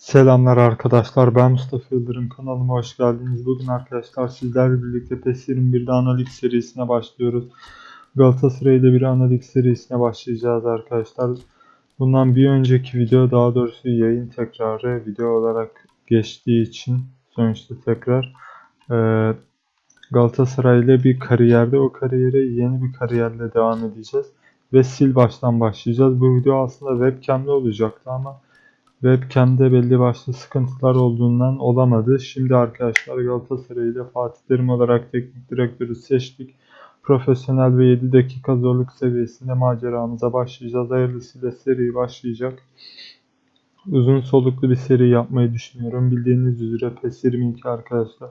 Selamlar arkadaşlar ben Mustafa Yıldırım kanalıma hoş geldiniz. Bugün arkadaşlar sizlerle birlikte PES 21'de analik serisine başlıyoruz. Galatasaray'da bir analik serisine başlayacağız arkadaşlar. Bundan bir önceki video daha doğrusu yayın tekrarı video olarak geçtiği için sonuçta tekrar eee Galatasaray'la bir kariyerde o kariyere yeni bir kariyerle devam edeceğiz. Ve sil baştan başlayacağız. Bu video aslında webcam'de olacaktı ama Webcam'de belli başlı sıkıntılar olduğundan olamadı. Şimdi arkadaşlar Galatasaray ile Fatih Terim olarak teknik direktörü seçtik. Profesyonel ve 7 dakika zorluk seviyesinde maceramıza başlayacağız. Hayırlısıyla seri başlayacak. Uzun soluklu bir seri yapmayı düşünüyorum. Bildiğiniz üzere PES 22 arkadaşlar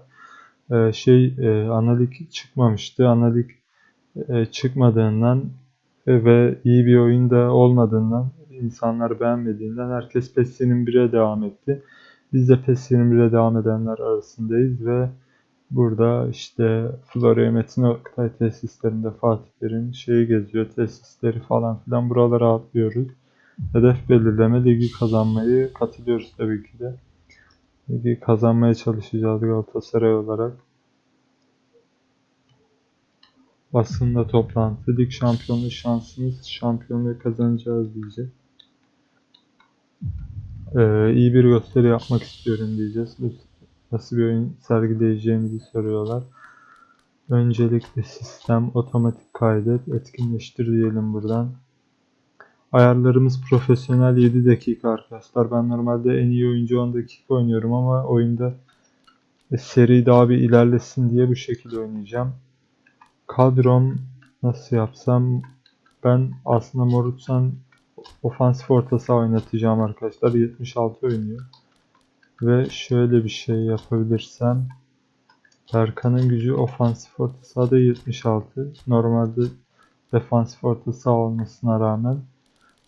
e, şey e, analik çıkmamıştı. Analik e, çıkmadığından ve iyi bir oyun da olmadığından insanlar beğenmediğinden herkes PES 21'e devam etti. Biz de PES 21'e devam edenler arasındayız ve burada işte Florya Metin Oktay tesislerinde Fatihlerin şeyi geziyor tesisleri falan filan buralara atlıyoruz. Hedef belirleme ligi kazanmayı katılıyoruz tabii ki de. Ligi kazanmaya çalışacağız Galatasaray olarak. Basında toplantı, lig şampiyonluğu şansımız şampiyonluğu kazanacağız diyecek. Ee, iyi bir gösteri yapmak istiyorum diyeceğiz. Nasıl bir oyun sergileyeceğimizi soruyorlar. Öncelikle sistem otomatik kaydet, etkinleştir diyelim buradan. Ayarlarımız profesyonel 7 dakika arkadaşlar. Ben normalde en iyi oyuncu 10 dakika oynuyorum ama oyunda seri daha bir ilerlesin diye bu şekilde oynayacağım. Kadrom nasıl yapsam ben aslında Morutsan ofansif orta saha oynatacağım arkadaşlar. 76 oynuyor. Ve şöyle bir şey yapabilirsem Berkan'ın gücü ofansif orta sahada 76. Normalde defansif orta saha olmasına rağmen.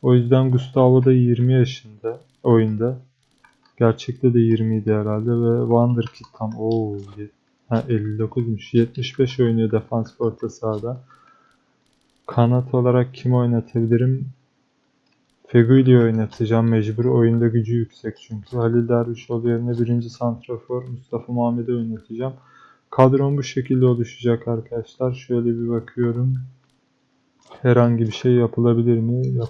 O yüzden Gustavo da 20 yaşında oyunda. Gerçekte de 20 idi herhalde ve Wonderkid tam ooo ha, 59'muş. 75 oynuyor defansif orta sahada. Kanat olarak kim oynatabilirim? Fegüli'yi oynatacağım mecbur. Oyunda gücü yüksek çünkü. Halil Dervişoğlu yerine birinci santrafor Mustafa Muhammed'i oynatacağım. Kadrom bu şekilde oluşacak arkadaşlar. Şöyle bir bakıyorum. Herhangi bir şey yapılabilir mi? Yap.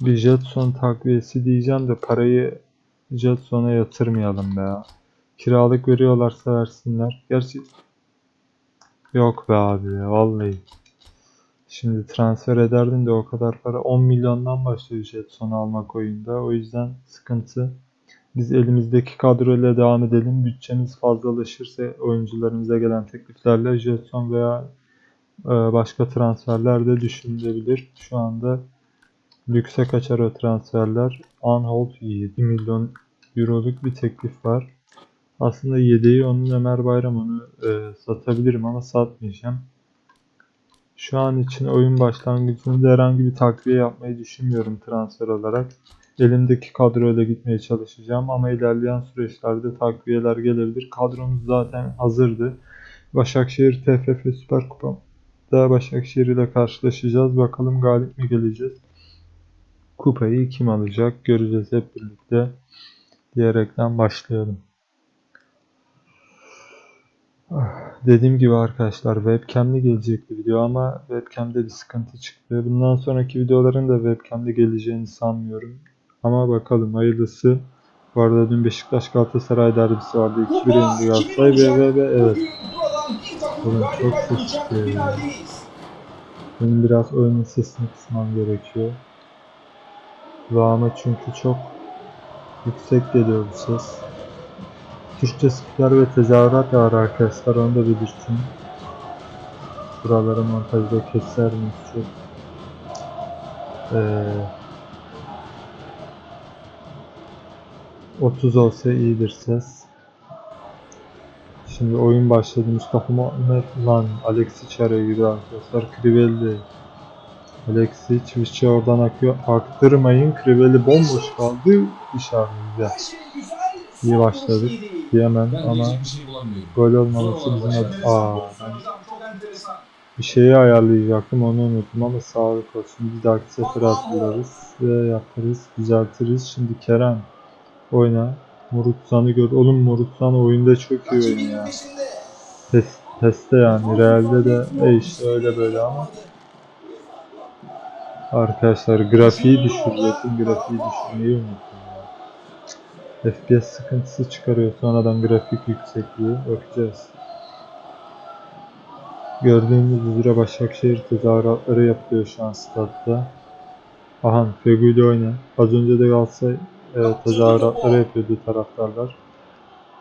Bir Jetson takviyesi diyeceğim de parayı Jetson'a yatırmayalım be ya. Kiralık veriyorlarsa versinler. Gerçi yok be abi ya vallahi. Şimdi transfer ederdin de o kadar para 10 milyondan başlıyor Jetson'u almak oyunda. O yüzden sıkıntı. Biz elimizdeki kadroyla devam edelim. Bütçemiz fazlalaşırsa oyuncularımıza gelen tekliflerle Jetson veya e, başka transferler de düşünülebilir. Şu anda lükse kaçar o transferler. Unhold 7 milyon euroluk bir teklif var. Aslında yedeği onun Ömer Bayram onu e, satabilirim ama satmayacağım. Şu an için oyun başlangıcında herhangi bir takviye yapmayı düşünmüyorum transfer olarak. Elimdeki kadroyla gitmeye çalışacağım ama ilerleyen süreçlerde takviyeler gelebilir. Kadromuz zaten hazırdı. Başakşehir TFF Süper Kupa'da Başakşehir ile karşılaşacağız. Bakalım galip mi geleceğiz? Kupayı kim alacak göreceğiz hep birlikte diyerekten başlayalım. Dediğim gibi arkadaşlar webcam'li gelecekti video ama webcam'de bir sıkıntı çıktı. Bundan sonraki videoların da webcam'de geleceğini sanmıyorum. Ama bakalım hayırlısı. Bu arada dün Beşiktaş Galatasaray derbisi vardı. 2-1 yendi Galatasaray ve, ve, ve evet. Oğlum çok ses çıkıyor ya. Benim biraz oyunun sesini kısmam gerekiyor. Kulağıma çünkü çok yüksek geliyor bu ses. Türkçe spiker ve tezahürat var arkadaşlar onu da belirtin. Buraları montajda keser miyiz çok? Ee, 30 olsa iyidir ses. Şimdi oyun başladı. Mustafa Muhammed lan Alexic araya giriyor arkadaşlar. Crivelli. Alexic Vişçe oradan akıyor. Aktırmayın. Crivelli bomboş kaldı. Dışarı güzel. İyi başladık diyemem ama gol olmaması bizim ad- Aa, ben bir şeyi ayarlayacaktım onu unuttum ama sağlık olsun. Bir dahaki sefer hatırlarız ve yaparız, düzeltiriz. Şimdi Kerem Oyna. Murutsan'ı gör. Oğlum Murutsan oyunda çok iyi oynuyor ya. Pes, peste yani. Realde de e işte öyle böyle ama. Arkadaşlar grafiği düşürecektim. Grafiği düşürmeyi unuttum. FPS sıkıntısı çıkarıyor sonradan grafik yüksekliği. Bakacağız. Gördüğünüz üzere Başakşehir tezahüratları yapıyor şu an statta. Ahan Feguli oyna. Az önce de Galatasaray e, tezahüratları yapıyordu taraftarlar.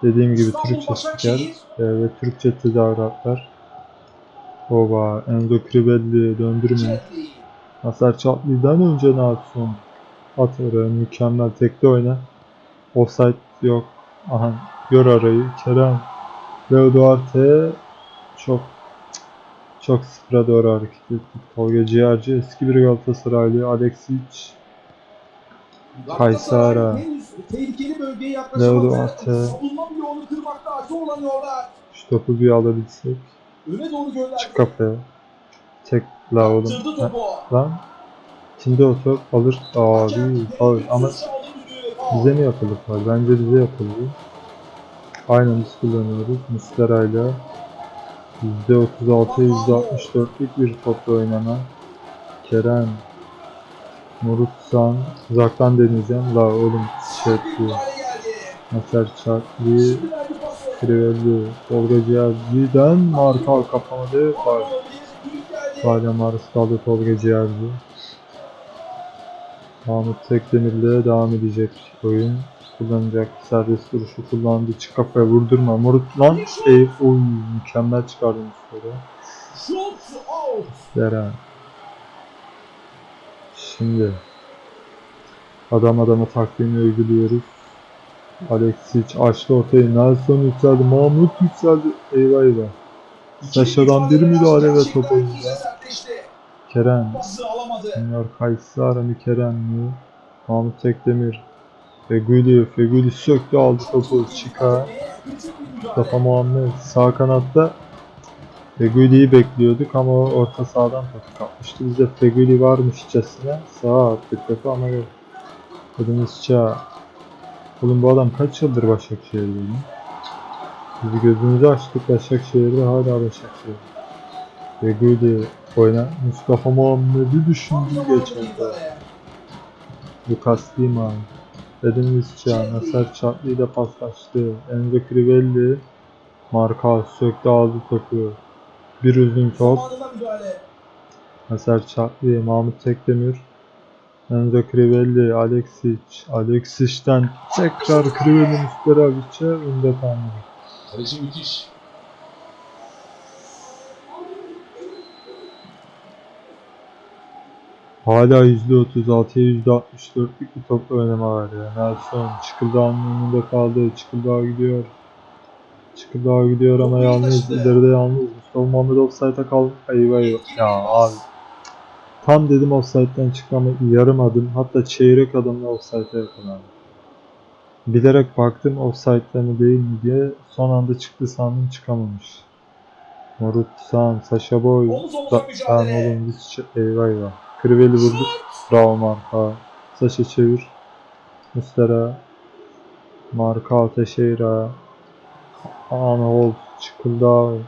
Dediğim gibi Türkçe spiker e, ve Türkçe tezahüratlar. Oba Enzo Crivelli döndürme. Nasar Çatlı'dan önce Natson. At oraya mükemmel tekli oyna. Offside yok. Aha gör arayı. Kerem. Leo Duarte çok çok sıfıra doğru hareket etti. Tolga Ciğerci eski bir Galatasaraylı. Alexic. Kaysara. Tehlikeli bölgeye yaklaşmakta. Savunma bloğunu kırmakta zorlanıyorlar. Şu topu bir alabilsek. Öne doğru gönderdi. Çık kafaya. Tek la oğlum. Ha. Lan. Kimde o top? Alır. Abi. Faul. Ama bize mi faul? Bence bize yapıldı. Aynen biz kullanıyoruz. Muslera'yla %36'ya %64'lük bir topla oynama. Kerem. Murutsan. Uzaktan deneyeceğim. La oğlum şey yapıyor. Nasser Çaklı. Crivelli. Tolga Ciğerci'den marka kapamadı. Faul. Hala maruz kaldı Tolga Ciğerci. Mahmut Tekdemir'le devam edecek oyun. Kullanacak serbest duruşu kullandı. Çık kafaya vurdurma. Morut lan. Ey, oy mükemmel. Şut out. Deren. Şimdi adam adama takvimini uyguluyoruz. Alexic açtı ortayı. Nelson yükseldi. Mahmut yükseldi. Eyvah eyvah. Saşa'dan bir müdahale ve top oyunda. Kerem. Junior Kaysara mı Kerem mi? Mahmut Tekdemir. Feguli. Feguli söktü aldı topu. Çıka. Mustafa Muhammed sağ kanatta Feguli'yi bekliyorduk ama o orta sahadan topu kapmıştı. Biz de Feguli varmışçasına sağa attık topu ama yok. Çağ. Oğlum bu adam kaç yıldır Başakşehir'de? Biz gözümüzü açtık Başakşehir'de hala Başakşehir. Feguli oyna. Mustafa Muhammed'i düşündü geçen Lucas Lima. Edin Visca, Nasser Çatlı ile paslaştı. Enzo Crivelli marka söktü aldı topu. Bir uzun top. Nasser Çatlı, Mahmut Tekdemir. Enzo Crivelli, Alexic. Alexic'ten tekrar Crivelli Musterabic'e önde tamir. Kaleci müthiş. Hala %36'ya %64'lük bir topla oynama var ya. Nelson Çıkıldağ'ın önünde kaldı. Çıkıldağ gidiyor. Çıkıldağ gidiyor ama yalnız ileride yalnız. Mustafa Muhammed offside'a kaldı. Eyvah eyvah. Ya abi. Tam dedim offside'den çıkmama yarım adım hatta çeyrek adımla offside'a yakalandım. Bilerek baktım offside'da mı değil mi diye son anda çıktı sandım çıkamamış. Morut San, Sasha Boy, biz ç- eyvah eyvah. Kriveli vurdu. Bravo marka. Saşa çevir. Mustera. Marka Teixeira. Anhold. Çıkıldı.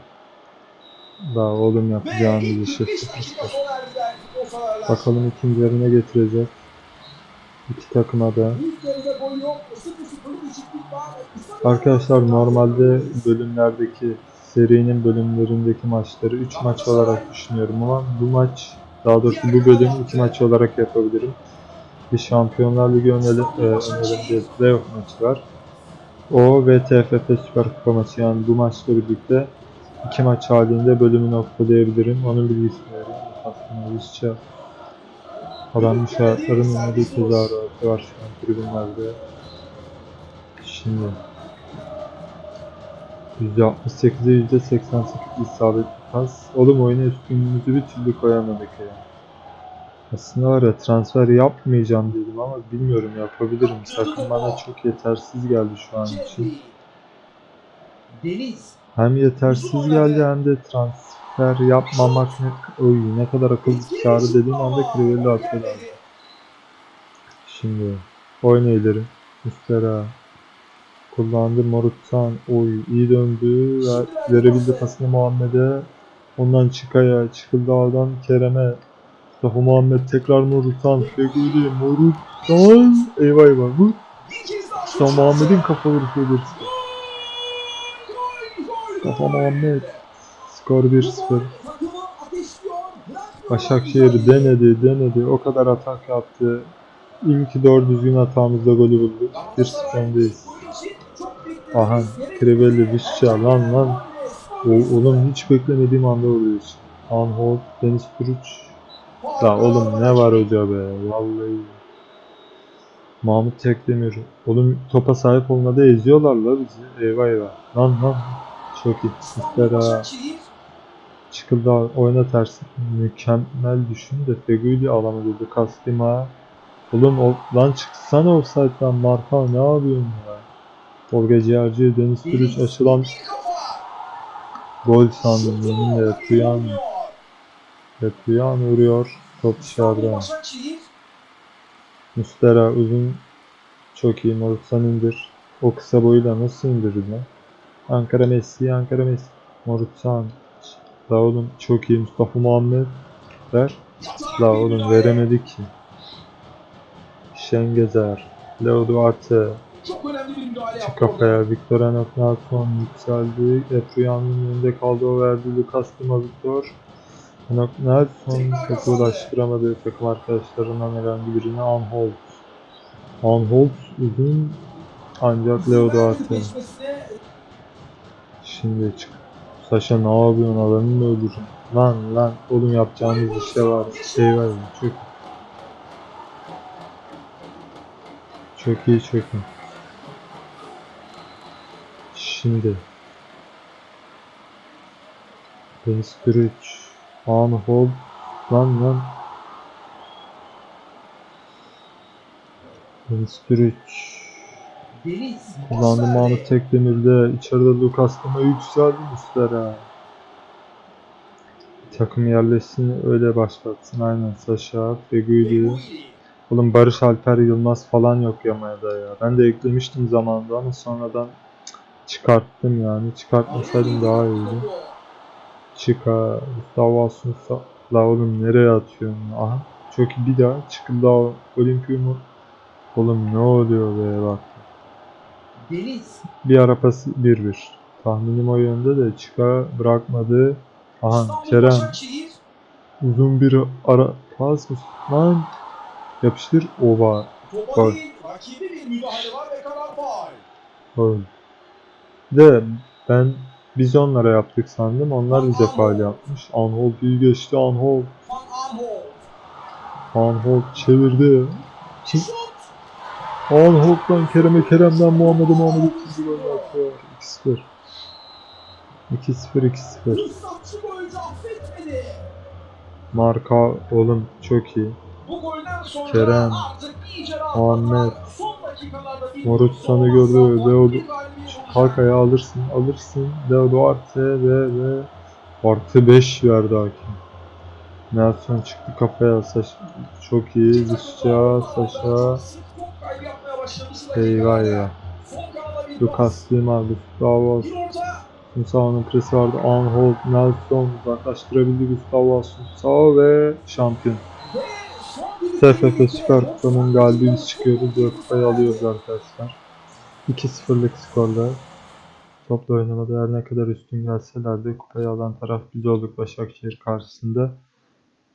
Da oğlum Ve yapacağımız ilk işi. 45 dakika sona erdiler futbol severler. Bakalım ikinci yarı ne getirecek. İki takıma da. Büyüklerinde gol yok. 0-0 eşitlik var. Kısa bir Arkadaşlar normalde bölümlerdeki serinin bölümlerindeki maçları 3 maç olarak düşünüyorum ama bu maç daha doğrusu bu bölüm 2 maç olarak yapabilirim. Bir Şampiyonlar Ligi öneri, e, önerinde playoff maçı var. O ve TFF Süper Kupa maçı yani bu maçla birlikte iki maç halinde bölümü noktalayabilirim. Onun bilgisini vereyim. Aslında Visca adam şartların önünde tezahüratı var şu an tribünlerde. Şimdi %68'e %88 isabetli pas. Oğlum oyuna üstünlüğümüzü bir türlü koyamadık ya. Aslında var ya transfer yapmayacağım dedim ama bilmiyorum yapabilirim. Takım bana çok yetersiz geldi şu an için. Deniz. Hem yetersiz geldi hem de transfer yapmamak ne, oy, ne kadar akıllı çağrı dediğim anda Crivelli atıyorlar. Şimdi ileri. Üstera. Kullandı Morutsan. Oy iyi döndü. Ver, verebildi pasını Muhammed'e. Ondan Çıkaya. Çıkıldağ'dan Kerem'e. Mustafa Muhammed tekrar Morutsan. Feguli. Morutsan. Eyvah eyvah. Bu Mustafa Muhammed'in kafa vuruşu bir. Gol, gol, Mustafa. Muhammed. Skor Bu 1-0. gol takımı ateşliyor. Bırakmıyor Başakşehir denedi denedi. O kadar atak yaptı. Ki doğru düzgün hatamızda golü bulduk. 1-0 öndeyiz. Gol için çok beklememiz Aha, gerekmedi. Crivelli, Vişça, lan lan. Oğlum hiç beklemediğim anda vuruyorsun. Anhold, Deniz Türüç. La oğlum ne var hoca be. Vallahi. Mahmut Tekdemir. Oğlum topa sahip olmadı eziyorlar la bizi. Eyvah eyvah. Lan lan. Çok iyi. Süper ha. Çıkıldı oyna tersi. Mükemmel düşün de Feguli alamadı. Kastima. Oğlum o, lan çıksana offside'dan Marka ne yapıyorsun ya? Tolga Ciğerci, Deniz Türüç açılan. Gol sandım yeminle. rakip Tuyan, vuruyor. Top dışarıda. Mustera uzun çok iyi. Morutsan indir. O kısa boyuyla nasıl indirir lan? Ankara Messi, Ankara Messi. Morutsan. La oğlum çok iyi. Mustafa Muhammed. Ver. La oğlum veremedik ki. Şengezer. Leo Duarte. Kafaya. Victor Anaknason yükseldi. Epruya'nın önünde kaldı. O verdi. Lucas Dima Victor. Anaknason topu ulaştıramadı takım arkadaşlarından herhangi birine. Anhold. Anhold uzun ancak Leo Duarte. Şimdi çık. Saşa ne yapıyorsun adamı mı öldürdün? Lan lan oğlum yapacağımız işte var. Şey var iyi çok iyi. Şimdi Kırıç Anhold Lan lan Deniz Kırıç Deniz Kullandı pas verdi. Mahmut Tekdemir'de. İçeride Lucas Dima yükseldi üstlere. Takım yerleşsin öyle başlatsın aynen Saşa. Feguli. Oğlum Barış Alper Yılmaz falan yok Yamaya'da ya. Ben de eklemiştim zamanında ama sonradan çıkarttım yani. Çıkartmasaydım daha iyiydi. Çıka, Gustavo Asunsa. La oğlum nereye atıyorsun? Aha. Çok iyi bir daha. Çıkın daha Olimpiyumu. Oğlum ne oluyor be bak. Deniz Bir ara pası 1-1. Tahminim o yönde de çıka bırakmadı. Aha İstanbul Kerem Başakşehir uzun bir ara pas mı? Lan yapıştır ova. topa Gol. değil rakibi bir müdahale var ve karar faul. Gol. De ben biz onlara yaptık sandım. Onlar bize faul yapmış. Anhold iyi geçti. Aanholt. Anhold çevirdi. Şut. Anhold'dan Kerem'e Kerem'den Muhammed'e Muhammed'e ikinci gol atıyor. 2-0. 2-0 2-0. Fırsatçı golcü affetmedi. Marka oğlum çok iyi. Kerem, Muhammed, Morut sana gördü. Leo Halkaya alırsın alırsın. Leo Duarte ve ve artı 5 verdi hakem. Nelson çıktı kafaya. Saş çok iyi. Vişça, Saşa. Eyvah pas. Lucas Lima, Gustavo. Musa'nın presi vardı. Anhold, Nelson uzaklaştırabildi Gustavo Assunção ve şampiyon. TFF Süper Kupa'nın galibi biz çıkıyoruz ve kupayı alıyoruz arkadaşlar. 2-0'lık skorla. Topla oynamada her ne kadar üstün gelseler de kupayı alan taraf biz olduk Başakşehir karşısında.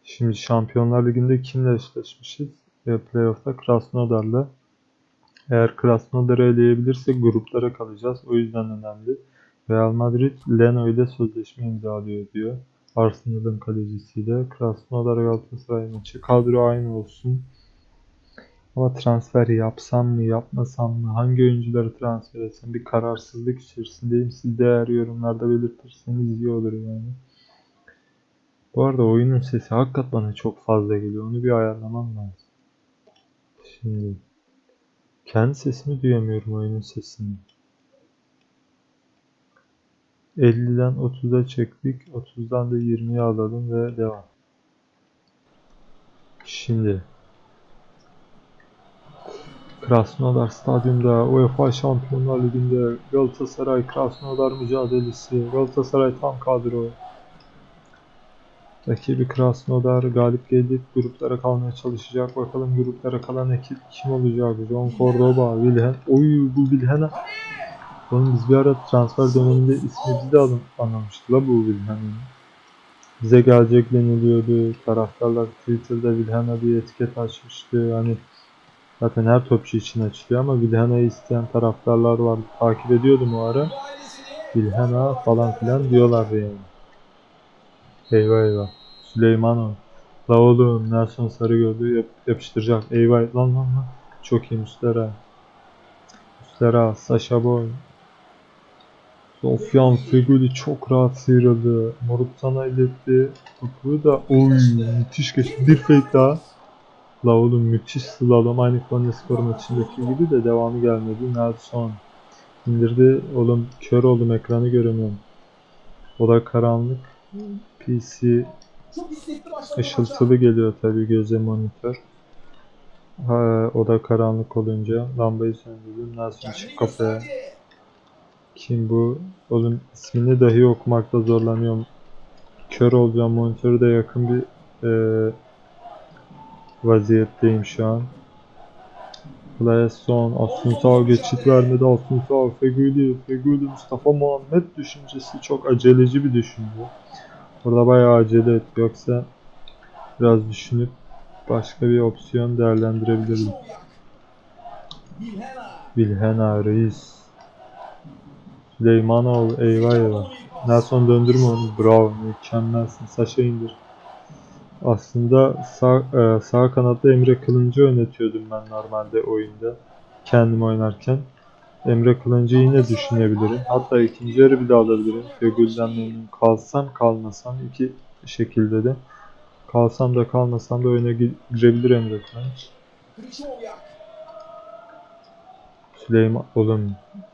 Şimdi Şampiyonlar Ligi'nde kimle eşleşmişiz? E, Playoff'ta Krasnodar'la. Eğer Krasnodar'ı eleyebilirsek gruplara kalacağız. O yüzden önemli. Real Madrid Leno ile sözleşme imzalıyor diyor. Arsenal'ın kalecisiyle. Krasnodar Galatasaray maçı. Kadro aynı olsun. Ama transfer yapsam mı yapmasam mı hangi oyuncuları transfer etsem bir kararsızlık içerisindeyim. Siz de eğer yorumlarda belirtirseniz iyi olur yani. Bu arada oyunun sesi hakikaten bana çok fazla geliyor. Onu bir ayarlamam lazım. Şimdi kendi sesimi duyamıyorum oyunun sesini. 50'den 30'a çektik. 30'dan da 20'ye alalım ve devam. Şimdi Krasnodar Stadyum'da UEFA Şampiyonlar Ligi'nde Galatasaray Krasnodar mücadelesi. Galatasaray tam kadro. Rakibi Krasnodar galip gelip gruplara kalmaya çalışacak. Bakalım gruplara kalan ekip kim olacak? John Cordoba, Wilhelm. Oy bu Wilhelm. Oğlum biz bir ara transfer döneminde ismimizi de alın, anlamıştı la bu Wilhelm'in. Bize gelecek deniliyordu. Taraftarlar Twitter'da Wilhelm'a bir etiket açmıştı. Hani zaten her topçu için açılıyor ama Wilhelm'i isteyen taraftarlar vardı. Takip ediyordum o ara. Wilhelm'a falan filan diyorlardı yani. Eyvah eyvah. Süleymanov. La oğlum Nelson Sarıgöl'ü yap yapıştıracak. Eyvah lan lan lan. Çok iyi Müstera. Müstera. Sasha Boy. Sofyan Feguli çok rahat sıyrıldı. Moruk sana iletti. Topu da oy müthiş geçti. Bir fake daha. La müthiş slalom. Aynı Konya Spor maçındaki gibi de devamı gelmedi. Nelson. indirdi. Oğlum kör oldum ekranı göremiyorum. O da karanlık. PC ışıltılı geliyor tabii göze monitör. Ha, o da karanlık olunca lambayı söndürdüm. Nelson çık kafaya. Kim bu? Oğlum ismini dahi okumakta zorlanıyorum. Kör olacağım monitörü de yakın bir eee vaziyetteyim şu an. Playson, Asunsao geçit vermedi. Asunsao, Feguli, Feguli, Mustafa Muhammed düşüncesi çok aceleci bir düşünce. Burada bayağı acele et. Yoksa biraz düşünüp başka bir opsiyon değerlendirebilirdim. Vilhena Reis. Süleymanov eyvah eyvah. Nelson döndürme onu. Bravo mükemmelsin. Saşa indir. Aslında sağ, e, sağ kanatta Emre Kılıncı oynatıyordum ben normalde oyunda. Kendim oynarken. Emre Kılıncı yine düşünebilirim. Hatta ikinci yarı bile alabilirim. Fegül'den memnun kalsam kalmasam iki şekilde de. Kalsam da kalmasam da oyuna gi- girebilir Emre Kılıç. Süleyman oğlum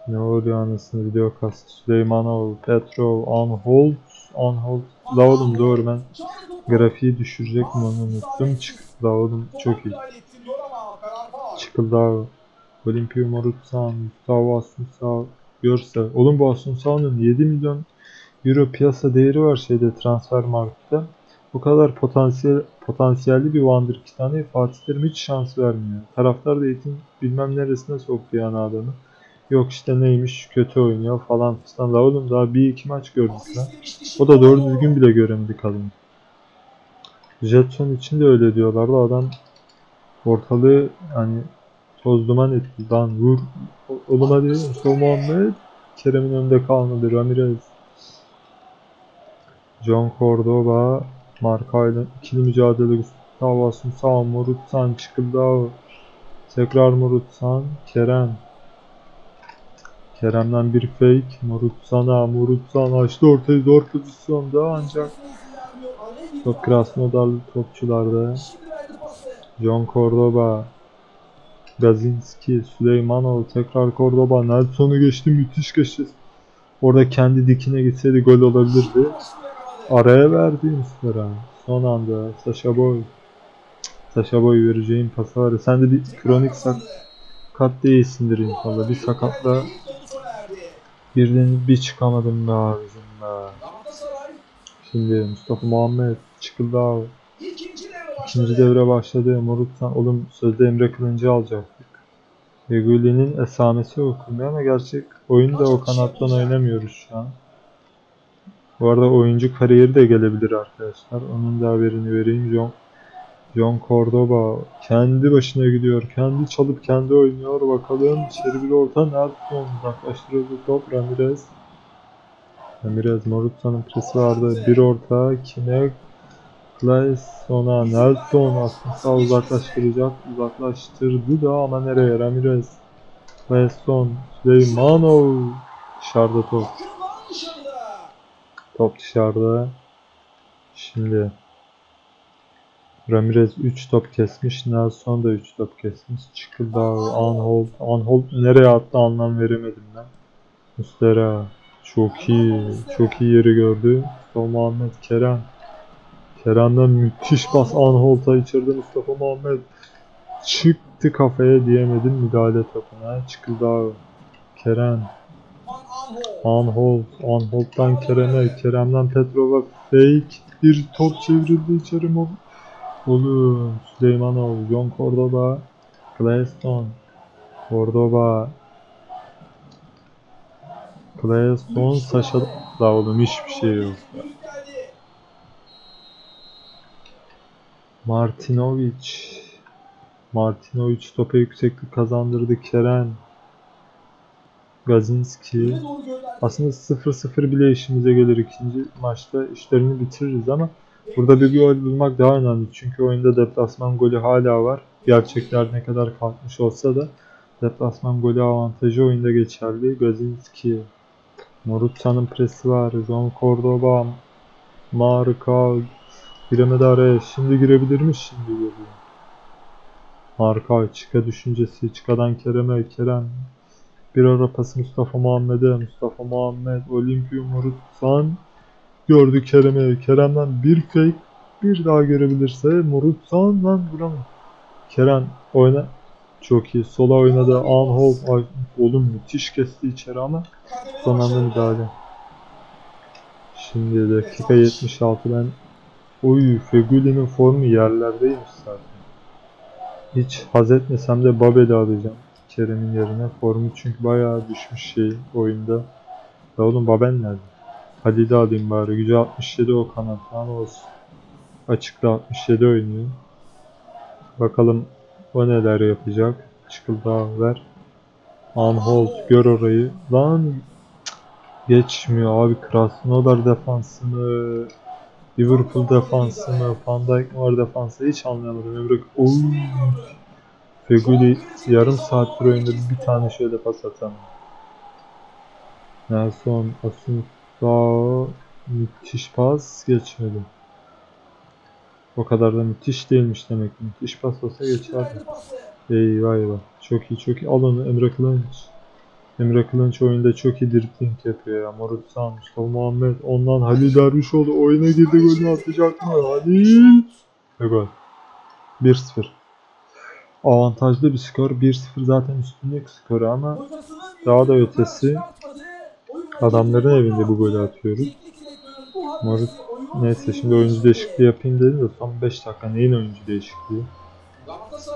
ne oluyor anasını video kastı Süleymanov, Petrov, Anhold, Anhold la oğlum doğru ben grafiği düşürecek mi onu unuttum çık la oğlum çok iyi Çıkıldao, Olimpio Morutsan, Gustavo Asunsao, Görse. Oğlum bu Asunsao'nun 7 milyon euro piyasa değeri var şeyde transfer markette. Bu kadar potansiyel potansiyelli bir Wonderkid'e Fatih Terim hiç şans vermiyor. Taraftar da eğitim bilmem neresine soktu yani adamı. Yok işte neymiş kötü oynuyor falan filan. La oğlum daha bir iki maç gördük lan. O da doğru düzgün bile göremedi kadın. Jetson için de öyle diyorlardı. Adam ortalığı hani toz duman etti. Lan vur. Oğlum hadi Mustafa Muhammed. Kerem'in önünde kalmadı. Ramirez. John Cordoba. Markayla ikili mücadele Gustavo Asunsao, Morutsan, Çıkıldao. Tekrar Morutsan, Kerem. Kerem'den bir fake. Morutsan'a, Morutsan açtı ortayı zor pozisyonda ancak top Krasnodarlı topçularda. John Cordoba, Gazinski, Süleymanov, tekrar Cordoba, Nelson'u geçti, müthiş geçti. Orada kendi dikine gitseydi gol olabilirdi. Araya verdi Muslera. Son anda Sasha Boy. Sasha Boy vereceğim pası var. Sen de bir kronik sakat değilsindir inşallah. Bir sakatla birden bir çıkamadım be abicim be. Şimdi Mustafa Muhammed çıkıldı abi. İkinci devre başladı. Moruksan oğlum sözde Emre Kılıncı alacaktık. Reguli'nin esamesi okunmuyor ama gerçek oyunu da o kanattan oynamıyoruz şu an. Bu arada oyuncu kariyeri de gelebilir arkadaşlar. Onun da haberini vereyim. John, John Cordoba kendi başına gidiyor. Kendi çalıp kendi oynuyor. Bakalım içeri bir orta. Nelson uzaklaştırıldı top. Ramirez. Ramirez Morutsa'nın presi vardı. Bir orta. Kine Clayson'a Nelson aslında uzaklaştıracak. Uzaklaştırdı da ama nereye? Ramirez. Clayson. Süleymanov. Dışarıda top. Top dışarıda. Şimdi Ramirez 3 top kesmiş. Nelson da 3 top kesmiş. Çıkıldı abi. Anhold. Anhold nereye attı anlam veremedim ben. Mustera. Çok iyi. Çok iyi yeri gördü. Mustafa Muhammed Kerem. Kerem'den müthiş pas Anholt'a içirdi Mustafa Muhammed. Çıktı kafaya diyemedim müdahale topuna. Çıkıldı Kerem. Van Aanholt. Anhold. Anhold'dan Kerem'e. Kerem'den Petrov'a fake. Bir top çevrildi içeri mi? Oğlum. Süleymanov. John Cordoba. Claeston. Cordoba. Claeston. Saşa. Da oğlum hiçbir şey yok. Martinovic. Martinovic topa yükseklik kazandırdı. Kerem. Gazinski. Aslında 0-0 bile işimize gelir. ikinci maçta işlerini bitiririz ama burada bir gol bulmak daha önemli. Çünkü oyunda deplasman golü hala var. Gerçekler ne kadar kalkmış olsa da deplasman golü avantajı oyunda geçerli. Gazinski, Morutsa'nın presi var. John Cordoba, Marka, giremedi araya. Şimdi girebilirmiş şimdi geliyor. Marka, çıka düşüncesi. Çıkadan Kerem'e, Kerem bir ara pası Mustafa Muhammed'e. Mustafa Muhammed, Olimpio Morutsan gördü Kerem'i. Kerem'den bir fake bir daha görebilirse Morutsan'dan vuramaz. Kerem oyna. Çok iyi. Sola oynadı. Anhold. Ay, oğlum müthiş kesti içeri ama son anda müdahale. Şimdi dakika 76 ben Oy Feguli'nin formu yerlerdeymiş zaten. Hiç haz etmesem de Babel'i alacağım. Kerem'in yerine. Formu çünkü bayağı düşmüş şey oyunda. Ya oğlum Babel nerede? Halil'i alayım bari. Gücü 67 o kanat falan olsun. Açıkta 67 oynuyor. Bakalım o neler yapacak. Çıkıldı ver. Anhold gör orayı. Lan geçmiyor abi Krasnodar defansını Liverpool defansı mı, Van Dijk var defansı hiç anlayamadım. Emre Oy. Feguli yarım saattir oyunda bir tane şöyle pas atamıyor. Nelson Asunzao müthiş pas geçmedi. O kadar da müthiş değilmiş demek. Müthiş pas olsa geçerdi. Eyvah eyvah. Çok iyi çok iyi. Al Emre Kılınç. Emre Kılınç oyunda çok iyi dribling yapıyor ya. Morutsan, Mustafa Muhammed. Ondan Halil Dervişoğlu oyuna girdi golünü atacak mı? Halil. Ve gol. 1-0. Avantajlı bir skor. 1-0 zaten üstünlük skoru ama Daha da ötesi, adamların evinde bu golü atıyoruz. Morut neyse şimdi oyuncu değişikliği yapayım dedim de son 5 dakika neyin oyuncu değişikliği?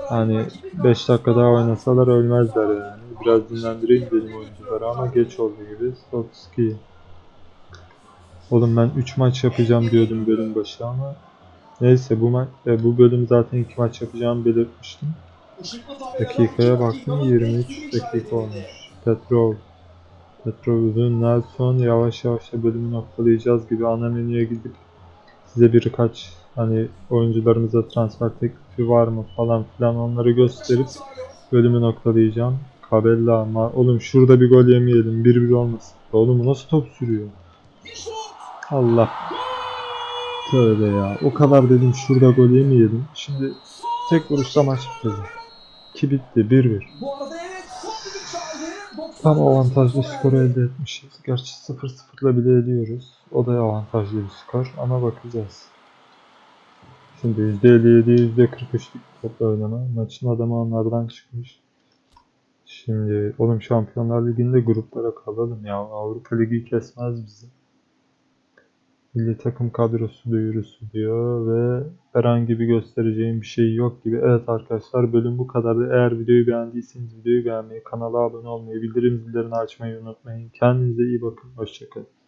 Hani rakibi 5 dakika daha oynasalar ölmezler yani. Biraz dinlendireyim dedim oyuncuları ama geç oldu gibi. Stotski. Oğlum ben 3 maç yapacağım diyordum bölüm başı ama neyse bu maç e, bu bölüm zaten 2 maç yapacağımı belirtmiştim. Dakikaya baktım dakikalık 23 elektrik dakika olmuş. Petrov. Petrov uzun Nelson yavaş yavaş da bölümü noktalayacağız gibi ana menüye gidip size birkaç hani oyuncularımıza transfer teklifi var mı falan filan onları gösterip bölümü noktalayacağım. Kabella ama oğlum şurada bir gol yemeyelim 1-1 olmasın. Oğlum nasıl top sürüyor? Allah. Tövbe ya. O kadar dedim şurada gol yemeyelim. Şimdi tek vuruşta maç bitecek. Ki bitti 1-1. Bu arada evet son düdük çaldı. 90 Tam avantajlı skoru elde etmişiz. Gerçi 0-0'la bile ediyoruz. O da avantajlı bir skor ama bakacağız. Şimdi %57'ye %43'lük topla oynama. Maçın adamı onlardan çıkmış. Şimdi oğlum Şampiyonlar Ligi'nde gruplara kalalım ya. Avrupa Ligi kesmez bizi. Milli takım kadrosu duyurusu diyor ve herhangi bir göstereceğim bir şey yok gibi. Evet arkadaşlar bölüm bu kadardı. Eğer videoyu beğendiyseniz videoyu beğenmeyi, kanala abone olmayı, bildirim zillerini açmayı unutmayın. Kendinize iyi bakın. Hoşçakalın.